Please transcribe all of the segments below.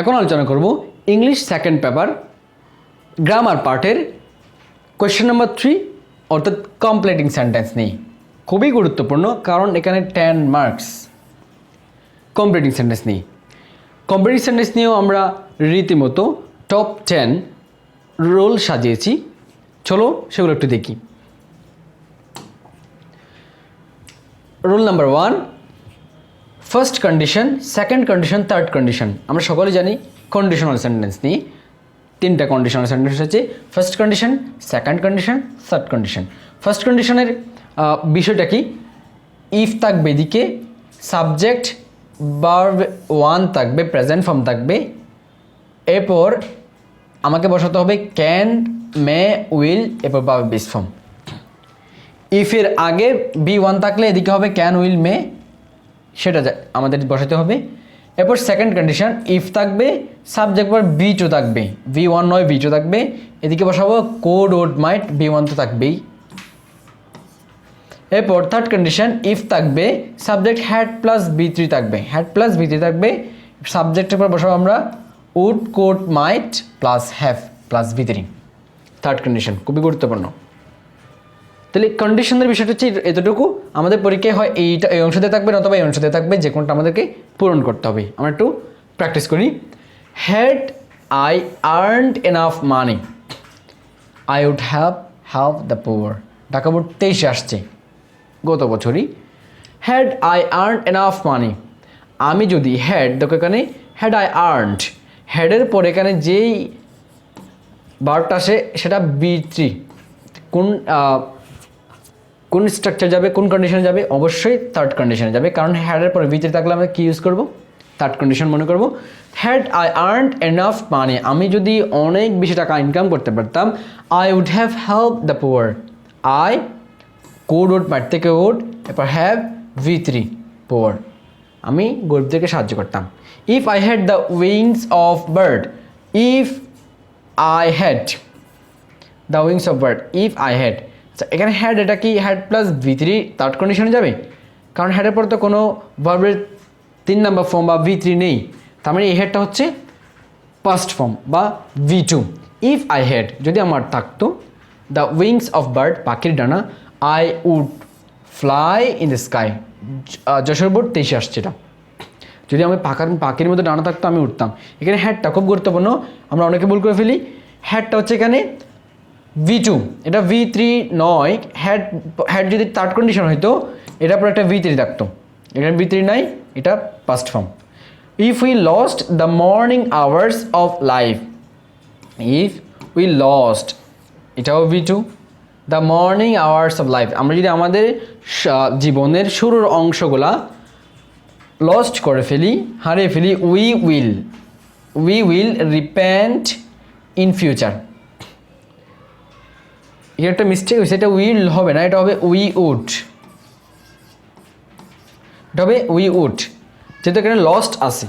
এখন আলোচনা করব ইংলিশ সেকেন্ড পেপার গ্রামার পার্টের কোয়েশ্চেন নাম্বার থ্রি অর্থাৎ কমপ্লিটিং সেন্টেন্স নিয়ে। খুবই গুরুত্বপূর্ণ, কারণ এখানে টেন মার্কস কমপ্লিটিং সেন্টেন্স নিয়ে। কমপ্লিটিং সেন্টেন্স নিয়েও আমরা রীতিমতো টপ টেন রোল সাজিয়েছি। চলো সেগুলো একটু দেখি। Roll number one first condition second condition third condition আমরা সকলে জানি কন্ডিশনাল সেন্টেন্স নিয়ে। তিনটা কন্ডিশনাল সেন্টেন্স আছে। First condition second condition third condition first কন্ডিশনের বিষয়টা কি? ইফ থাকবে এদিকে সাবজেক্ট ভার্ব ওয়ান থাকবে প্রেজেন্ট ফর্ম থাকবে। এরপর আমাকে বসাতে হবে ক্যান মে উইল এরপর পাবে বিস ফর্ম ইফের আগে বি ওয়ান থাকলে এদিকে হবে ক্যান উইল মে সেটা আমাদের বসাতে হবে। এরপর সেকেন্ড কন্ডিশন ইফ থাকবে সাবজেক্ট পর বি টু থাকবে। ভি ওয়ান নয় বি টু থাকবে। এদিকে বসাবো could would might V one তো থাকবেই। এরপর থার্ড কন্ডিশন ইফ থাকবে subject had plus V three থাকবে। হ্যাড প্লাস বি থ্রি থাকবে সাবজেক্টের পর বসাবো আমরা would could might plus have plus V three third condition খুবই গুরুত্বপূর্ণ। তাহলে কন্ডিশনের বিষয়টা হচ্ছে এতটুকু। আমাদের পরীক্ষায় হয় এইটা এই অংশতে থাকবে অথবা এই অংশতে থাকবে, যে কোনটা আমাদেরকে পূরণ করতে হবে। আমরা একটু প্র্যাকটিস করি। Had I earned enough money I would have have the poor Dhaka board তেইশে আসছে, গত বছরই। Had I earn enough money আমি যদি হ্যাড দেখো এখানে হ্যাড আই আর্নড হ্যাডের পর এখানে যেই বার্বটা আসে, সেটা বি থ্রি কোন কোন স্ট্রাকচার যাবে, কোন কন্ডিশনে যাবে? অবশ্যই থার্ড কন্ডিশনে যাবে। কারণ হ্যাডের পরে ভিতরে থাকলে আমরা কী ইউজ করব? থার্ড কন্ডিশন মনে করব। হ্যাড আই আর্ন এনাফ মানে আমি যদি অনেক বেশি টাকা ইনকাম করতে পারতাম I would have help the poor I could would মাঠ থেকে ওড এরপর হ্যাভ ভি থ্রি পুয়ার আমি গরিবদেরকে সাহায্য করতাম। If I had the wings of bird if I had the wings of bird if I had আচ্ছা এখানে had এটা কি? Had plus V three third কন্ডিশনে যাবে? কারণ হ্যাডের পর তো কোনো ভার্বের তিন নাম্বার ফর্ম বা ভি থ্রি নেই। তার মানে এই হেডটা হচ্ছে ফার্স্ট ফর্ম বা V two if I had যদি আমার থাকতো দ্য উইংস অফ বার্ড পাখির ডানা I would fly in the sky Jessore board তেইশে আসছে এটা। যদি আমি পাখার পাখির মধ্যে ডানা থাকতো, আমি উঠতাম। এখানে হ্যাডটা খুব গুরুত্বপূর্ণ। আমরা অনেকে ভুল করে ফেলি। হ্যাডটা হচ্ছে এখানে ভি টু এটা ভি থ্রি নয় হ্যাড হ্যাড যদি থার্ড কন্ডিশন হইতো এটার পর একটা ভি থ্রি থাকতো। এখানে ভি থ্রি নাই, এটা first form if we lost the morning hours of life if we lost এটাও V two the morning hours of life আমরা যদি আমাদের জীবনের শুরুর অংশগুলা লস্ট করে ফেলি, হারিয়ে ফেলি we will we will repent in future এর একটা মিস্টেক হয়েছে, এটা উইল হবে না, এটা হবে উই উড এটা হবে উই উড যেহেতু এখানে লস্ট আছে।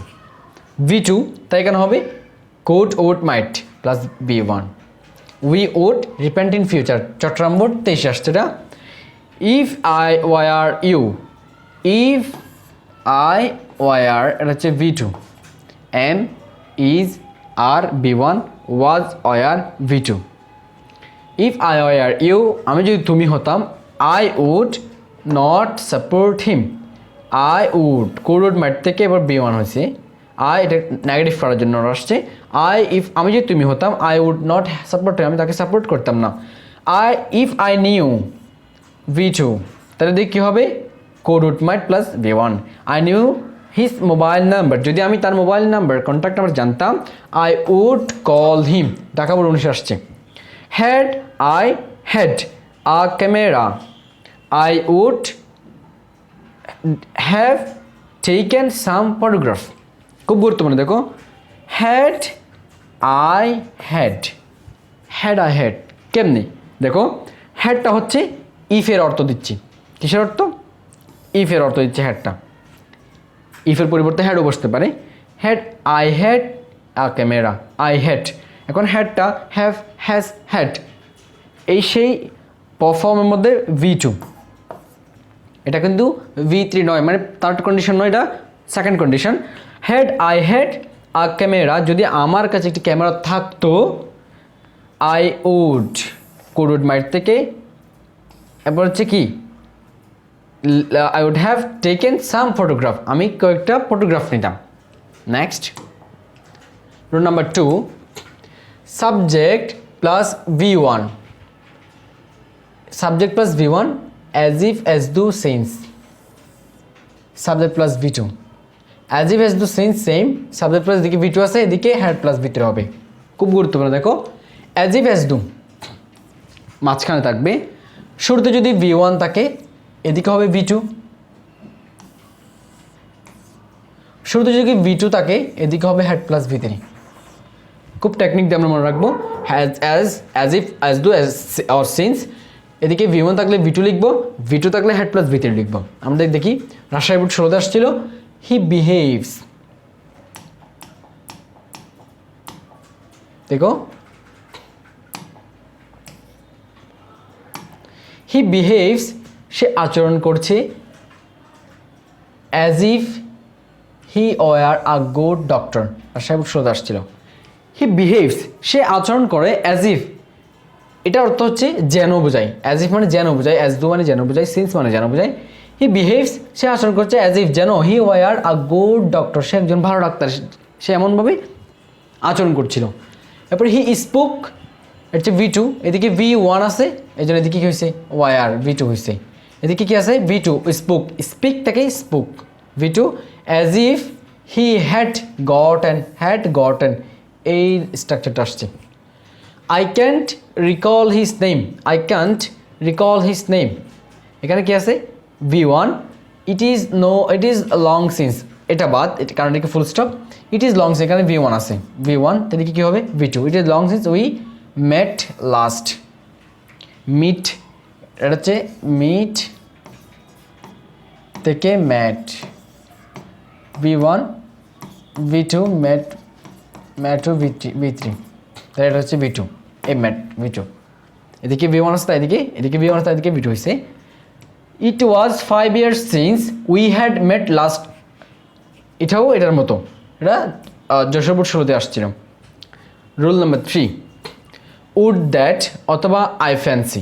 ভি টু তাই এখানে হবে could would might plus V one we would repent in future Chittagong board তেইশে আসছে, এটা? If I were you if I were এটা হচ্ছে V two am is are V one was were V two if I were you আমি যদি তুমি হতাম I would not support him I would could might থেকে এবার V one হয়েছে। I এটা নেগেটিভ করার জন্য আসছে আই ইফ আমি যদি তুমি হতাম আই উড নট সাপোর্ট আমি তাকে সাপোর্ট করতাম না। I if I knew V two তাহলে দেখ কী হবে? Could would might plus V one I knew his mobile number যদি আমি তার মোবাইল নাম্বার কন্ট্যাক্ট নাম্বার জানতাম I would call him Dhaka board উনিশে আসছে। Had I had a camera, I would have taken some photograph. খুব গুরুত্বপূর্ণ দেখো। Had I had had I had কেমনি? দেখো হ্যাডটা হচ্ছে ইফের অর্থ দিচ্ছি। কিসের অর্থ? ইফের অর্থ দিচ্ছে হ্যাডটা ইফের পরিবর্তে হ্যাডও বসতে পারে। Had I had a camera I had এখন হ্যাডটা হ্যাভ হ্যাজ হ্যাড এই সেই পারফর্মের মধ্যে ভি টু এটা কিন্তু ভি থ্রি নয় মানে থার্ড কন্ডিশন নয়, এটা second condition had I had a camera যদি আমার কাছে একটি ক্যামেরা থাকতো আই উড কুড মাইট থেকে এরপর হচ্ছে কি? I would have taken some photograph আমি কয়েকটা ফটোগ্রাফ নিতাম। Next roll number two subject plus V one subject plus V one as if as though since subject plus V two as if as though since same subject plus এদিকে V two আছে, এদিকে had plus V two হবে। খুব গুরুত্বপূর্ণ, দেখো। As if as দু মাঝখানে থাকবে। শুরুতে যদি ভি ওয়ান থাকে, এদিকে হবে ভি টু শুরুতে যদি ভি টু থাকে, এদিকে হবে হ্যাড প্লাস ভি থ্রি খুব টেকনিক দিয়ে আমরা মনে রাখব। Has as as if as though as or since এদিকে ভি ওয়ান থাকলে ভি টু লিখব ভি টু থাকলে হ্যাড প্লাস ভি থ্রি লিখব। আমরা দেখি রাজশাহী বোর্ড ষোলোতে আসছিল। হি বিহেভস দেখো। হি বিহেভস সে আচরণ করছে as if he were a good doctor আর সাহেব শ্রোত আসছিল। হি বিহেভস সে আচরণ করে অ্যাজ ইফ এটা অর্থ হচ্ছে যেন বোঝায়। অ্যাজ ইফ মানে যেন বোঝায় অ্যাজ দু মানে যেন বোঝায় সিন্স মানে যেন বোঝায়। হি বিহেভস সে আচরণ করছে অ্যাজ ইফ যেন। He were a good doctor সে একজন ভালো ডাক্তার, সে এমনভাবে আচরণ করছিল। এরপরে হি স্পোক হচ্ছে ভি টু এদিকে ভি ওয়ান আছে এই জন্য এদিকে কী হয়েছে? ওয়ার ভি টু হয়েছে। এদিকে কি আছে? ভি টু স্পুক স্পিক থেকে spoke V two as if he had got and had got and এই স্ট্রাকচারটা আসছে। I can't recall his name I can't recall his name এখানে কি আছে? V one it is no it is long since এটা বাদ, এটা কারণ এটাকে full stop it is long since এখানে ভি ওয়ান আছে। ভি ওয়ান এদিকে কী হবে? V two it is long since we met last meet এটা হচ্ছে মিট থেকে met V one V two met met two V V three. তাহলে এটা হচ্ছে ভি টু। এই ম্যাট, ভি টু। এদিকে ভি ওয়ান আসতে এদিকে এদিকে ভি ওয়ান আসতে এদিকে ভি টু হয়েছে it was five years since we had met last এটাও এটার মতো। এটা যশোরপুর শুরুতে আসছিল। Rule number three would that অথবা আই ফ্যান্সি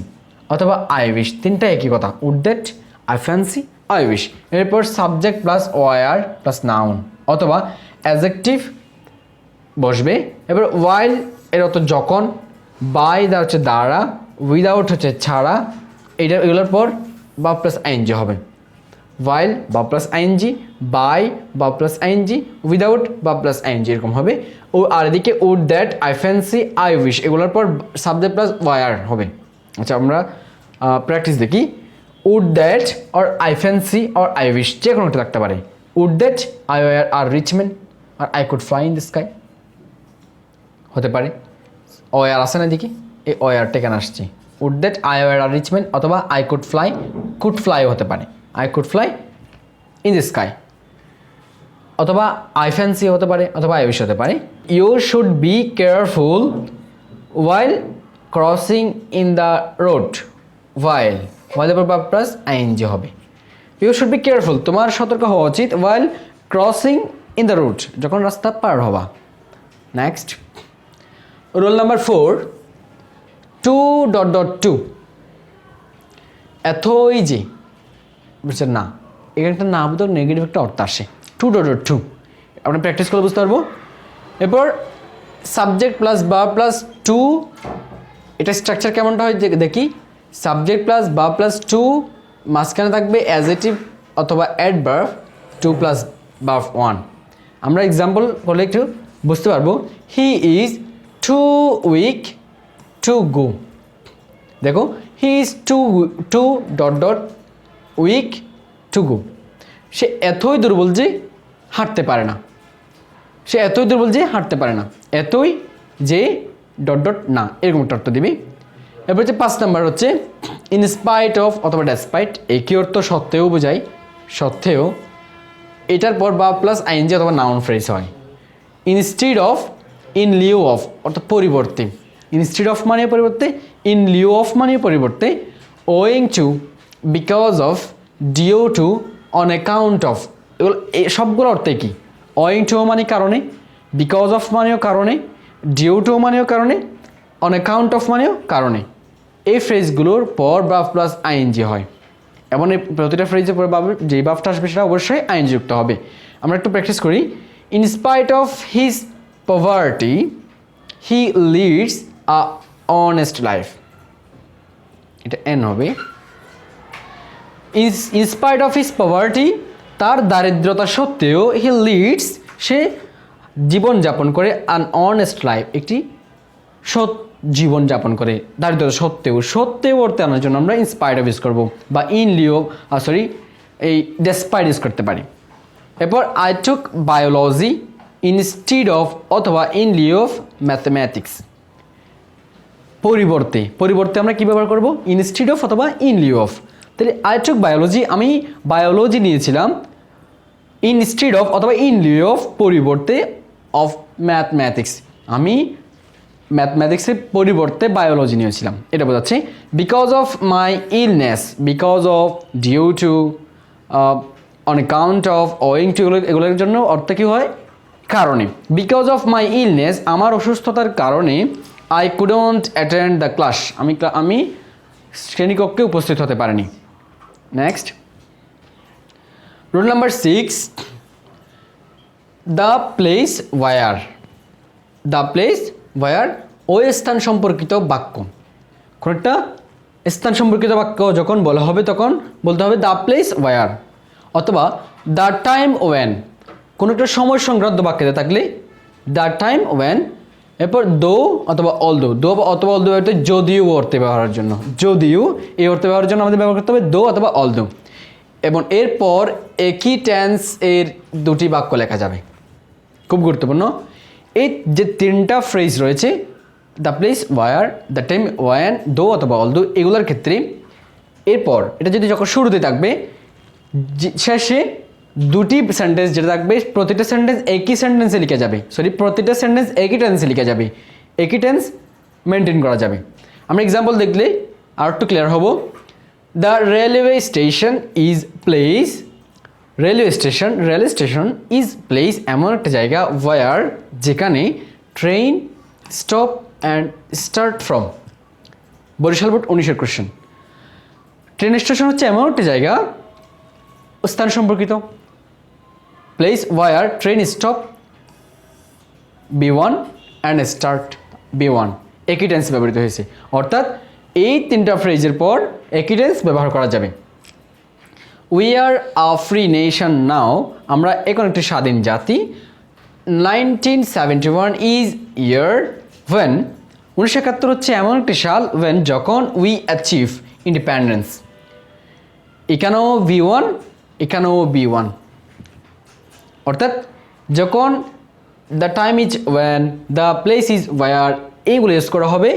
অথবা আই উইশ তিনটা একই কথা। Would that I fancy I wish এরপর subject plus were plus noun অথবা অ্যাজেকটিভ বসবে। এবার ওয়াইল এর অত যখন বাই দা হচ্ছে দ্বারা উইদাউট হচ্ছে ছাড়া, এটা এগুলোর পর বা প্লাস আইনজি হবে। ওয়াইল বা প্লাস আইনজি বাই বা প্লাস আইনজি উইদাউট বা প্লাস আইনজি এরকম হবে। ও আর এদিকে would that I fancy I wish এগুলোর পর সাবজেক্ট প্লাস ওয়ার হবে। আচ্ছা আমরা প্র্যাকটিস দেখি। Would that or I fancy or I wish যে কোনো একটা থাকতে পারে। Would that I were a rich man or I could fly in the sky হতে পারে। ওয়ার আসে না দিকে এই ওয়ারটা কেন আসছে। Would that I were a rich man অথবা আই কুড ফ্লাই কুড ফ্লাইও হতে পারে। I could fly in the sky অথবা আই ফ্যান্সি হতে পারে অথবা আই উইশ হতে পারে। You should be careful while crossing in the road while while পর প্লাস আইএনজি হবে। ইউ শুড বি কেয়ারফুল তোমার সতর্ক হওয়া উচিত while crossing in the road যখন রাস্তা পার হবা next roll number four too dot dot to এতই যে, বুঝছেন না? এখানে একটা না বোধ নেগেটিভ একটা অর্থ আসে। টু ডট ডট টু আমরা প্র্যাকটিস করে বুঝতে পারব? এরপর সাবজেক্ট প্লাস বা প্লাস টু এটা স্ট্রাকচার কেমনটা হয় দেখি। সাবজেক্ট প্লাস বা প্লাস টু মাঝখানে থাকবে অ্যাজেটিভ অথবা ad adverb to plus verb one আমরা এক্সাম্পল করলে একটু বুঝতে পারব। He is too weak to go দেখো he is too too dot dot weak to go সে এতই দুর্বল যে হাঁটতে পারে না। সে এতই দুর্বল যে হাঁটতে পারে না। এতই যে ডট ডট না। এরকম একটা অর্থ দিবি। এরপর হচ্ছে পাঁচ নাম্বার হচ্ছে ইনস্পাইট অফ অথবা ডেসপাইট একই অর্থ? সত্ত্বেও বোঝায়। সত্ত্বেও, এটার পর বা প্লাস আইএনজি অথবা নাউন ফ্রেজ হয়। Instead of in lieu of অর্থাৎ পরিবর্তে ইনস্টিড অফ মানে পরিবর্তে ইন লিউ অফ মানে পরিবর্তে owing to because of due to on account of এগুলো সবগুলো অর্থে কি ওয়িং টু মানে কারণে বিকজ অফ মানেও কারণে ডিও টু মানেও কারণে অন অ্যাকাউন্ট অফ মানেও কারণে। এই ফ্রেজগুলোর পর বাফ প্লাস আইএনজি হয়। এই প্রতিটা ফ্রেজের পর বাফ, যেই বাফটা আসবে সেটা অবশ্যই আইনজি যুক্ত হবে। আমরা একটু প্র্যাকটিস করি। In spite of his poverty he leads a honest life এটা এন হবে। Is in spite of his poverty তার দারিদ্রতা সত্ত্বেও হি লিডস সে জীবনযাপন করে আন অনেস্ট লাইফ একটি সৎ জীবনযাপন করে। দারিদ্রতা সত্ত্বেও সত্ত্বেও অর্থে আনার জন্য আমরা ইন্সপায়ার্ড ইউজ করব, বা ইন লিও সরি এই ডেসপাইড ইউজ করতে পারি। এরপর I took biology instead of অথবা ইন লিও অফ ম্যাথমেটিক্স পরিবর্তে পরিবর্তে আমরা কী ব্যবহার করব? ইনস্টিড অফ অথবা ইন লিউ অফ তাহলে আই টুক বায়োলজি আমি বায়োলজি নিয়েছিলাম ইনস্টিড অফ অথবা ইন লিউ অফ পরিবর্তে অফ ম্যাথমেটিক্স আমি ম্যাথমেটিক্সের পরিবর্তে বায়োলজি নিয়েছিলাম। এটা বোঝাচ্ছে। Because of my illness because of due to on account of owing to এগুলো এগুলোর জন্য অর্থ কী হয়? কারণে। বিকজ অফ মাই ইলনেস আমার অসুস্থতার কারণে I couldn't attend the class আমি আমি শ্রেণীকক্ষে উপস্থিত হতে পারিনি। Next rule number six the place where the place where ওই স্থান সম্পর্কিত বাক্য। কোন একটা স্থান সম্পর্কিত বাক্য যখন বলা হবে তখন বলতে হবে দ্য প্লেস ওয়ার অথবা দ্য টাইম ওয়েন কোনো একটা সময় সংক্রান্ত বাক্যতে থাকলে দ্য টাইম ওয়েন এরপর দো অথবা অল দো দো অথবা অল দো অর্থে যদিও অর্থে ব্যবহারের জন্য, যদিও এই অর্থে ব্যবহারের জন্য আমাদের ব্যবহার করতে হবে দো অথবা অল দো এবং এরপর একই টেন্স এর দুটি বাক্য লেখা যাবে। খুব গুরুত্বপূর্ণ। এই যে তিনটা ফ্রেজ রয়েছে the place where the time when though অথবা অল দো এগুলোর ক্ষেত্রে এরপর, এটা যদি যখন শুরুতে থাকবে শেষে দুটি সেন্টেন্স যেটা থাকবে, প্রতিটা সেন্টেন্স একই সেন্টেন্সে লিখে যাবে। সরি প্রতিটা সেন্টেন্স একই টেন্সে লিখে যাবে। একই টেন্স মেনটেন করা যাবে। আমরা এক্সাম্পল দেখলে আর একটু ক্লিয়ার হব। The railway station is place railway station railway station is place এমন একটা জায়গা ওয়ার যেখানে train stop and start from Barishal board উনিশের কোশ্চেন ট্রেন স্টেশন হচ্ছে এমন একটা জায়গা, স্থান সম্পর্কিত। Place where train stop V one and start V one একই ব্যবহৃত হয়েছে। অর্থাৎ এই তিনটা ফ্রেজের পর একই ব্যবহার করা যাবে। We are a free nation now আমরা এখন একটি স্বাধীন জাতি। Nineteen seventy one is year when উনিশশো একাত্তর হচ্ছে এমন একটি সাল ওয়েন যখন উই অ্যাচিভ ইন্ডিপেন্ডেন্স এখানেও ভি ওয়ান এখানেও বি ওয়ান অর্থাৎ যখন the time is when the place is where এইগুলো ইউজ করা হবে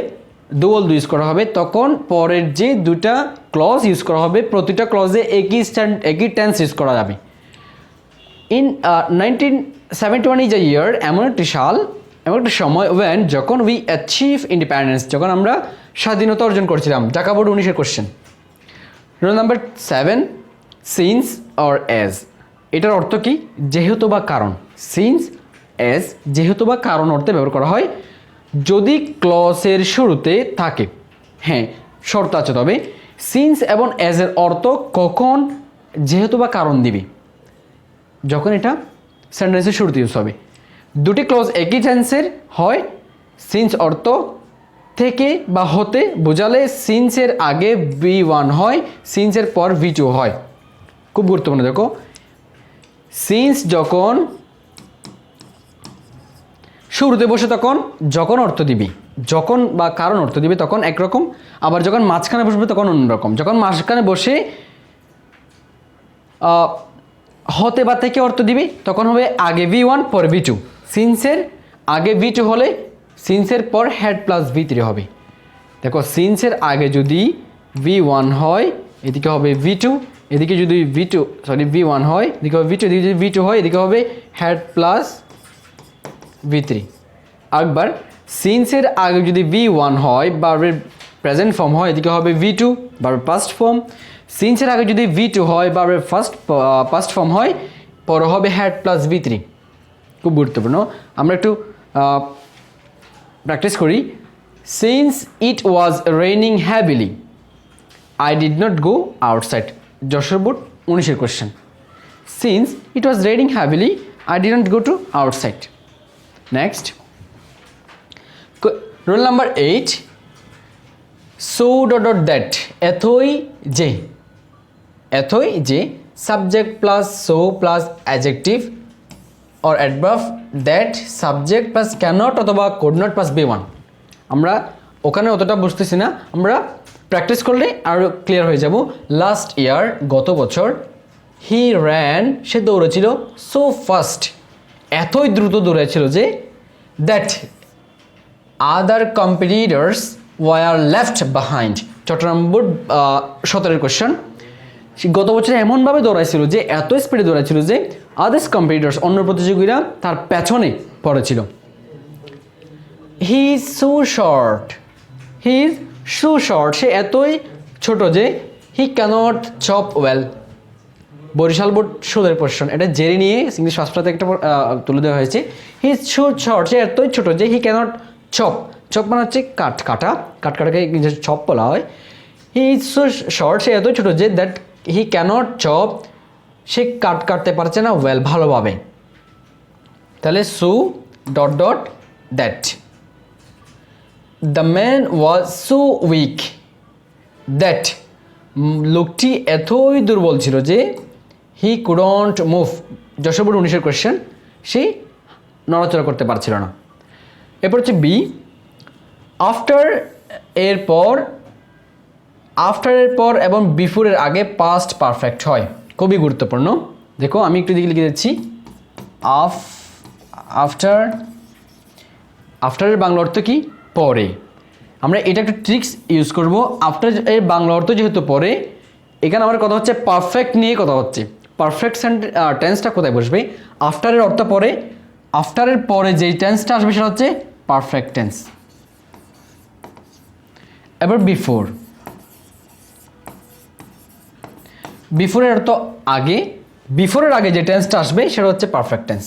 দুয়াল ইউজ করা হবে, তখন পরের যে দুটা ক্লজ ইউজ করা হবে, প্রতিটা ক্লজে একই স্ট্যান্ড একই টেন্স ইউজ করা যাবে। In nineteen seventy one is a year এমন একটি সাল, এমন একটি সময় ওয়েন যখন উই অ্যাচিভ ইন্ডিপেন্ডেন্স যখন আমরা স্বাধীনতা অর্জন করছিলাম ঢাকা বোর্ড উনিশের question roll number seven since or as এটার অর্থ কি? যেহেতু বা কারণ। সিন্স এজ যেহেতু বা কারণ অর্থে ব্যবহার করা হয়, যদি ক্লসের শুরুতে থাকে। হ্যাঁ শর্ত আছে তবে। সিন্স এবং এজের অর্থ কখন, যেহেতু বা কারণ দিবি। যখন এটা সেন্টেন্সের শুরুতে ইউজ হবে। দুটি ক্লজ একই টেন্সের হয়। সিন্স অর্থ থেকে বা হতে বোঝালে সিন্সের আগে ভি ওয়ান হয় সিন্সের পর ভি টু হয়। খুব গুরুত্বপূর্ণ, দেখো। সিন্স যখন শুরুতে বসে তখন যখন অর্থ দিবি, যখন বা কারণ অর্থ দিবি তখন একরকম, আবার যখন মাঝখানে বসবে তখন অন্যরকম। যখন মাঝখানে বসে হতে বা থেকে অর্থ দিবি তখন হবে আগে ভি ওয়ান পর ভি টু সিন্সের আগে ভি টু হলে সিন্সের পর হেড প্লাস ভি থ্রি হবে। দেখো সিন্সের আগে যদি ভি ওয়ান হয়, এদিকে হবে ভি টু এদিকে যদি V two sorry V one হয়, এদিকে হবে ভি টু এদিকে যদি ভি টু হয়, এদিকে হবে হেড প্লাস ভি থ্রি একবার সিন্সের আগে যদি ভি ওয়ান হয় বারবার প্রেজেন্ট ফর্ম হয়, এদিকে হবে ভি টু বারবার পাস্ট ফর্ম সিন্সের আগে যদি ভি টু হয় বারবার ফার্স্ট পাস্ট ফর্ম হয়, পরে হবে হ্যাড প্লাস ভি থ্রি খুব গুরুত্বপূর্ণ। আমরা একটু প্র্যাকটিস করি। Since it was raining heavily I did not go outside Jashore board উনিশের question since it was রেডিং heavily I did not go to outside next roll number eight so dot dot that এতই যে এতই যে subject plus so plus adjective or adverb that subject plus cannot অথবা could not plus V one আমরা ওখানে অতটা বুঝতেছি না, আমরা প্র্যাকটিস করলে আরও ক্লিয়ার হয়ে যাব। লাস্ট ইয়ার গত বছর হি র্যান সে দৌড়েছিল সো ফাস্ট এতই দ্রুত দৌড়েছিল যে that other competitors were left behind Chattogram board সতেরোর কোয়েশ্চেন গত বছর এমনভাবে দৌড়াইছিল যে এত স্পিডে দৌড়াইছিল যে আদার্স কম্পিটিটার্স অন্য প্রতিযোগীরা তার পেছনে পড়েছিল। He is so short he is so short সে এতই ছোট যে he cannot chop well Barishal board সুদের কোশ্চেন এটা জেরি নিয়ে ইংলিশ ফার্স্টটাতে একটা তুলে দেওয়া হয়েছে। হি সো শর্ট সে এতই ছোট যে হি ক্যানট চপ চপ মানে হচ্ছে কাট, কাটা। কাট, কাটাকে ইংরেজি চপ বলা হয়। হি ইজ সো শর্ট সে এতই ছোট যে দ্যাট হি ক্যানট চপ সে কাট কাটতে পারছে না ওয়েল ভালোভাবে। তাহলে so dot dot that the man was so weak that লোকটি এতই দুর্বল ছিল যে হি কুডন্ট মুভ যশোপুর উনিশের কোয়েশ্চেন সে নড়াচড়া করতে পারছিল না। এরপর হচ্ছে বি আফটার এর পর আফটারের পর এবং বিফোরের আগে পাস্ট পারফেক্ট হয়। খুবই গুরুত্বপূর্ণ। দেখো, আমি একটু দিকে লিখে দিচ্ছি। আফ আফটার আফটারের বাংলা অর্থ কি? পরে। আমরা এটা একটা ট্রিক্স ইউজ করব। আফটার এর বাংলা অর্থ যেহেতু পরে, এখানে আমার কথা হচ্ছে পারফেক্ট নিয়ে কথা হচ্ছে। পারফেক্ট টেন্সটা কোথায় বসবে? আফটারের অর্থ পরে আফটারের পরে যেই টেন্সটা আসবে সেটা হচ্ছে পারফেক্ট টেন্স এবার বিফোর বিফোরের অর্থ আগে বিফোরের আগে যে টেন্সটা আসবে সেটা হচ্ছে পারফেক্ট টেন্স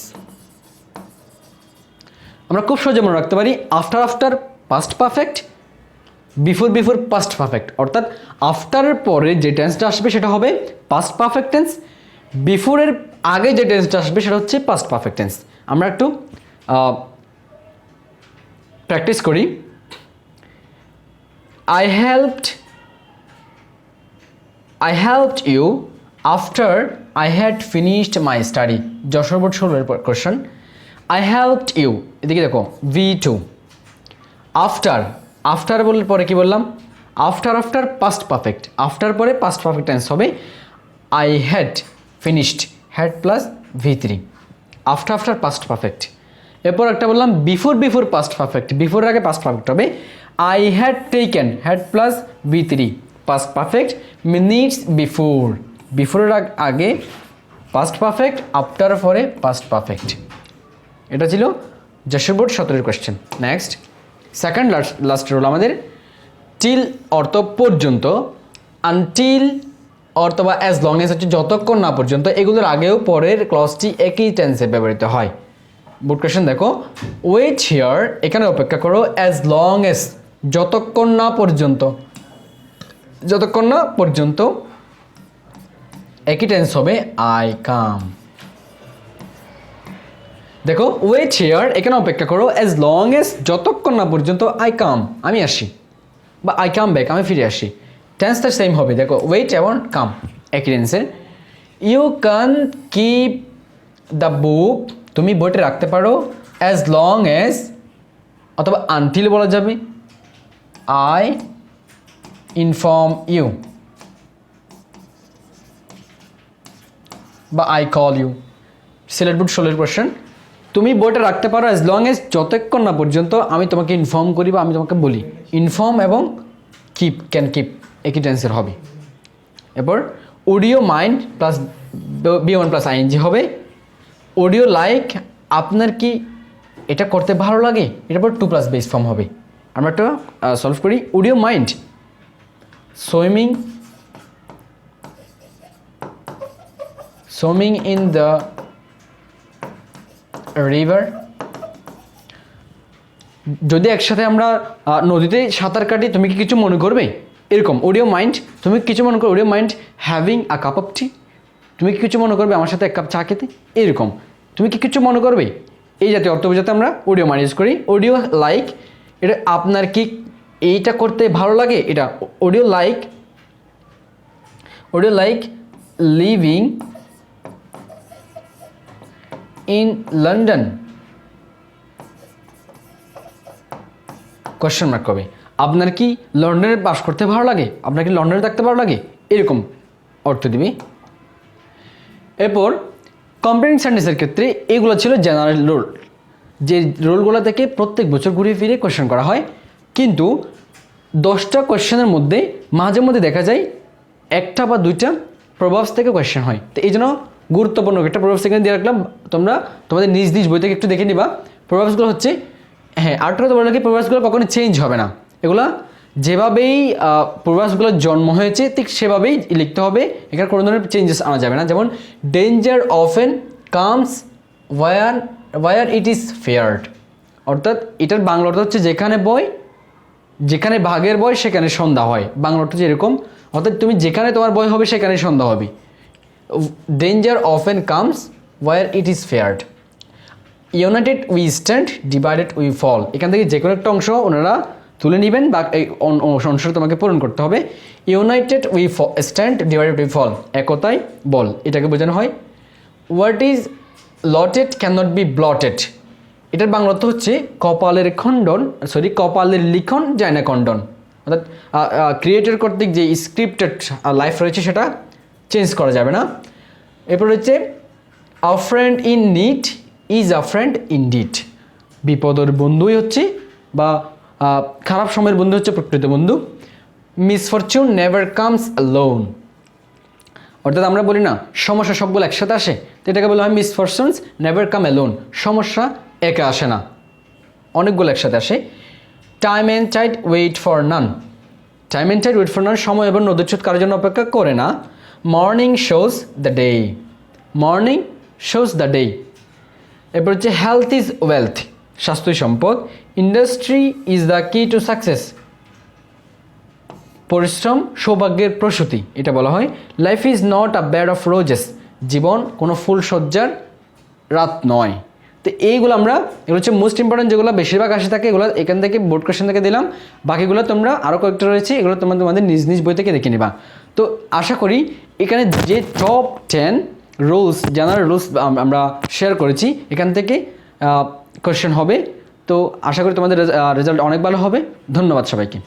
আমরা খুব সহজে মনে রাখতে পারি after after past perfect before before past perfect অর্থাৎ আফটারের পরে যে টেন্সটা আসবে সেটা হবে পাস্ট পারফেক্ট টেন্স বিফোরের আগে যে টেন্সটা আসবে সেটা হচ্ছে পাস্ট পারফেক্ট টেন্স আমরা একটু প্র্যাকটিস করি। I helped I helped you after I had finished my study Jashore board ষোলোর কোশ্চেন আই হেল্পড ইউ এদিকে দেখো ভি টু আফটার আফটার বলার পরে কি বললাম? After after past perfect after পরে পাস্ট পারফেক্ট টেন্স হবে I had finished had plus V three after after past perfect এরপর একটা বললাম before before past perfect before আগে পাস্ট পারফেক্ট হবে I had taken had plus V three past perfect minutes before বিফোরের আগে past perfect after পরে past perfect এটা ছিল Jashore board সতেরোর question next second last last rule আমাদের টিল অর্থ পর্যন্ত আনটিল অথবা অ্যাজ লং এজ হচ্ছে যতক্ষণ না পর্যন্ত, এগুলোর আগেও পরের ক্লসটি একই টেন্সে ব্যবহৃত হয়। বোর্ড কোয়েশ্চেন দেখো ওয়েট হিয়ার এখানে অপেক্ষা করো অ্যাজ লং এজ যতক্ষণ না পর্যন্ত, যতক্ষণ না পর্যন্ত, একই টেন্স হবে আই কাম দেখো ওয়েট হিয়ার এখানে অপেক্ষা করো অ্যাজ লং এজ যতক্ষণ না পর্যন্ত আই কাম আমি আসি। বা আই কাম ব্যাক আমি ফিরে আসি। টেন্সটা সেম হবে, দেখো ওয়েট এবং কাম একই টেন্সের you can keep the book তুমি বইটা রাখতে পারো অ্যাজ লং এজ অথবা আনটিল বলা যাবে। আই ইনফর্ম ইউ বা I call you Sylhet board ষোলোর কোয়েশ্চেন তুমি বইটা রাখতে পারো অ্যাজ লং এজ যতক্ষণ না পর্যন্ত আমি তোমাকে ইনফর্ম করি বা আমি তোমাকে বলি। ইনফর্ম এবং কিপ ক্যান কিপ একই টেন্সের হবে। এরপর would you mind plus V one plus I N G হবে। অডিও লাইক আপনার কি এটা করতে ভালো লাগে? এটার পর টু প্লাস বেস ফর্ম হবে। আমরা একটা সলভ করি। Would you mind swimming swimming in the river যদি একসাথে আমরা নদীতে সাঁতার কাটি, তুমি কি কিছু মনে করবে? এরকম ওডিও মাইন্ড তুমি কিছু মনে করো would you mind having a cup of tea তুমি কি কিছু মনে করবে আমার সাথে এক কাপ চা খেতে? এরকম, তুমি কি কিছু মনে করবে? এই জাতীয় অর্থ বোঝাতে আমরা অডিও ইউজ করি। অডিও লাইক এটা আপনার কি এইটা করতে ভালো লাগে? এটা would you like would you like living in London question mark কবে আপনার কি লন্ডনে বাস করতে ভালো লাগে? আপনার কি লন্ডনে থাকতে ভালো লাগে? এরকম অর্থ দিবি। এরপর কম্পারিং সেন্টেন্সের ক্ষেত্রে এগুলো ছিল জেনারেল রোল যে রোলগুলো থেকে প্রত্যেক বছর ঘুরে ফিরে কোয়েশ্চেন করা হয়। কিন্তু, দশটা কোয়েশ্চেনের মধ্যে মাঝে মধ্যে দেখা যায় একটা বা দুইটা প্রভাবস থেকে কোয়েশ্চেন হয়। তো এই জন্য গুরুত্বপূর্ণ একটা প্রভাবস এখানে দিয়ে রাখলাম। তোমরা তোমাদের নিজ নিজ বই থেকে একটু দেখে নিবা। প্রভাবসগুলো হচ্ছে হ্যাঁ আরেকটা কথা বলে কি প্রভাবসগুলো কখনো চেঞ্জ হবে না। এগুলো যেভাবেই প্রভাসগুলো জন্ম হয়েছে, ঠিক সেভাবেই লিখতে হবে। এখানে কোনো ধরনের চেঞ্জেস আনা যাবে না। যেমন danger often comes where where it is feared অর্থাৎ এটার বাংলা অর্থ হচ্ছে যেখানে বই, যেখানে ভাগের বই, সেখানে সন্ধ্যা হয়। বাংলা অর্থ এরকম। অর্থাৎ তুমি যেখানে তোমার বই হবে সেখানে সন্ধ্যা হবে। Danger often comes where it is feared united we stand divided we fall এখান থেকে যে কোনো একটা অংশ ওনারা তুলে নেবেন বা এই অন- অ- অংশটা তোমাকে পূরণ করতে হবে। United we stand divided we fall একতাই বল। এটাকে বোঝানো হয়। What is lotted can not be blotted এটার বাংলা অর্থ হচ্ছে কপালের খণ্ডন সরি কপালের লিখন যায় না খণ্ডন। অর্থাৎ ক্রিয়েটর কর্তৃক যে স্ক্রিপ্টেড লাইফ রয়েছে সেটা চেঞ্জ করা যাবে না। এরপর হচ্ছে a friend in need is a friend in deed বিপদের বন্ধুই হচ্ছে বা খারাপ সময়ের বন্ধু হচ্ছে প্রকৃত বন্ধু। মিসফরচুন নেভার কামস লোন অর্থাৎ আমরা বলি না, সমস্যা সবগুলো একসাথে আসে। তো এটাকে বলা হয় মিসফরচুনস নেভার কাম অ্যালোন সমস্যা একা আসে না। অনেকগুলো একসাথে আসে। Time and tide wait for none time and tide wait for none সময় এবং নদীচ্ছুত কারোর জন্য অপেক্ষা করে না। Morning shows the day morning shows the day এরপর হচ্ছে হেলথ ইজ ওয়েলথ স্বাস্থ্যই সম্পদ। Industry is the key to success পরিশ্রম সৌভাগ্যের প্রসূতি, এটা বলা হয়। Life is not a bed of roses জীবন কোনো ফুলসজ্জার রাত নয়। তো এইগুলো আমরা, এগুলো হচ্ছে মোস্ট ইম্পর্টেন্ট যেগুলো, বেশিরভাগ আসে থাকে, এগুলো এখান থেকে বোর্ড কোয়েশ্চেন থেকে দিলাম। বাকিগুলো তোমরা আরও কয়েকটা রয়েছে, এগুলো তোমরা তোমাদের নিজ নিজ বই থেকে দেখে নিবা। তো আশা করি এখানে যে top ten rules general rules আমরা শেয়ার করেছি, এখান থেকে কোয়েশ্চেন হবে। তো আশা করি তোমাদের রেজাল্ট অনেক ভালো হবে। ধন্যবাদ সবাইকে।